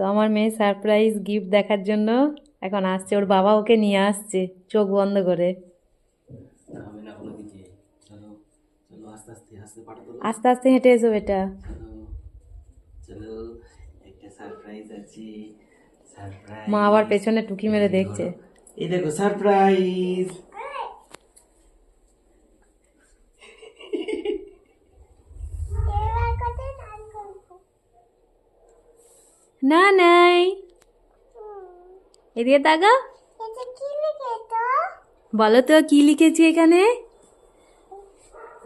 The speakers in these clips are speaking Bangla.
তো আমার মেয়ে সারপ্রাইজ গিফট দেখার জন্য এখন আসছে। ওর বাবা ওকে নিয়ে আসছে চোখ বন্ধ করে। আস্তে আস্তে হেঁটে এসো সারপ্রাইজ মা আবার পেছনে টুকি মেরে দেখছে। এই দেখো সারপ্রাইজ না নাই এদিকে তাকা বলো তো কি লিখেছি এখানে?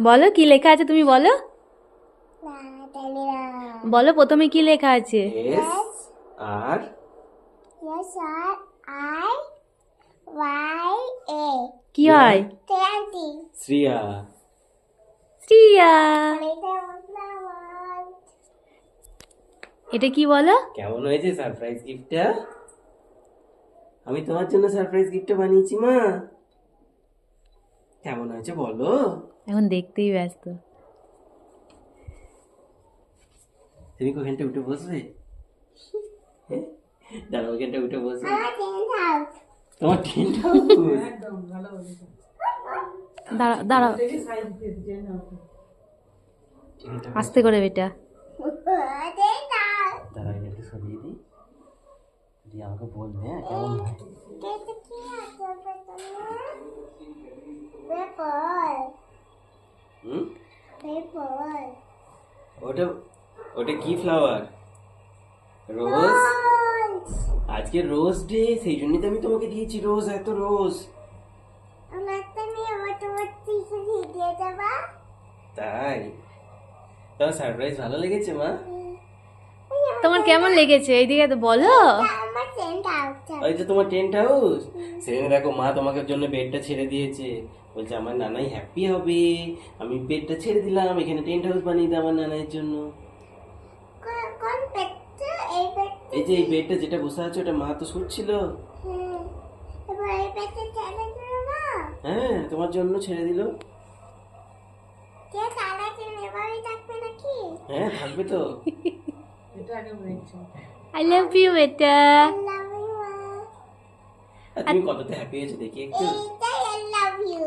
বলো কি লেখা আছে তুমি বলো। বলো প্রথমে কি লেখা আছে? আর. কি হয়? শ্রিয়া। শ্রিয়া. এটা কি বলো কেমন হয়েছে সারপ্রাইজ গিফটটা আমি তোমার জন্য সারপ্রাইজ গিফটটা বানিয়েছি মা কেমন হয়েছে বলো এখন দেখতেই ব্যস্ত তুমি কি ওখানটা উঠে বসবে হ্যাঁ? দাঁড়াও ওখানটা উঠে বসবে. তোমার টেন্ট দাঁড়া দাঁড়াও আস্তে করে বেটা Tent house. দাঁড়াও এটা একটু সরিয়ে দিই দিয়ে আমাকে বলবে হ্যাঁ কেমন হয় Get the key out of the Paper. Hmm Paper. ওটা ওটা কি ফ্লাওয়ার রোজ Rose. আজকে রোজ ডে সেই জন্যই তো আমি তোমাকে দিয়েছি রোজ এত রোজ আমার তুমি আমার তোমার টিকে দিয়ে দেবা। তাই? তোমার সারপ্রাইজ ভালো লেগেছে মা। তোমার কেমন লেগেছে? এইদিকে তো বলো। ওই যে তোমার টেন্ট হাউস সেখানে দেখো মা তোমাকে জন্য বেডটা ছেড়ে দিয়েছে। বলছে আমার নানাই হ্যাপি হবে। আমি বেডটা ছেড়ে দিলাম এখানে টেন্ট হাউস বানিয়ে দিই আমার নানাইয়ের জন্য। এই এই যে এই বেডটা যেটা বসে আছে ওটা মা তো শুচ্ছিল। এই হ্যাঁ তোমার জন্য ছেড়ে দিল। হ্যাঁ থাকবে তো। আই লাভ ইউ বেটা I love you মা আর তুমি কতটা হ্যাপি হয়েছো দেখি একটু। এইটাই I love you.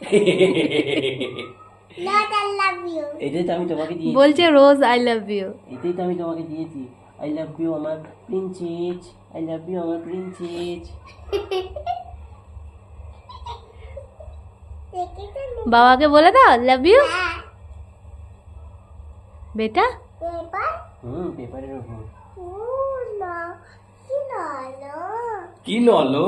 Not I love এটাই তো আমি তোমাকে দিয়েছি। বলছে রোজ আই লাভ ইউ এটাই তো আমি তোমাকে দিয়েছি। আই লাভ ইউ আমার প্রিন্সেস আই লাভ ইউ আমার প্রিন্সেস বাবাকে বলে দাও লাভ ইউ বেটা হুম পেপারের উপর ও না কি না কি নলো?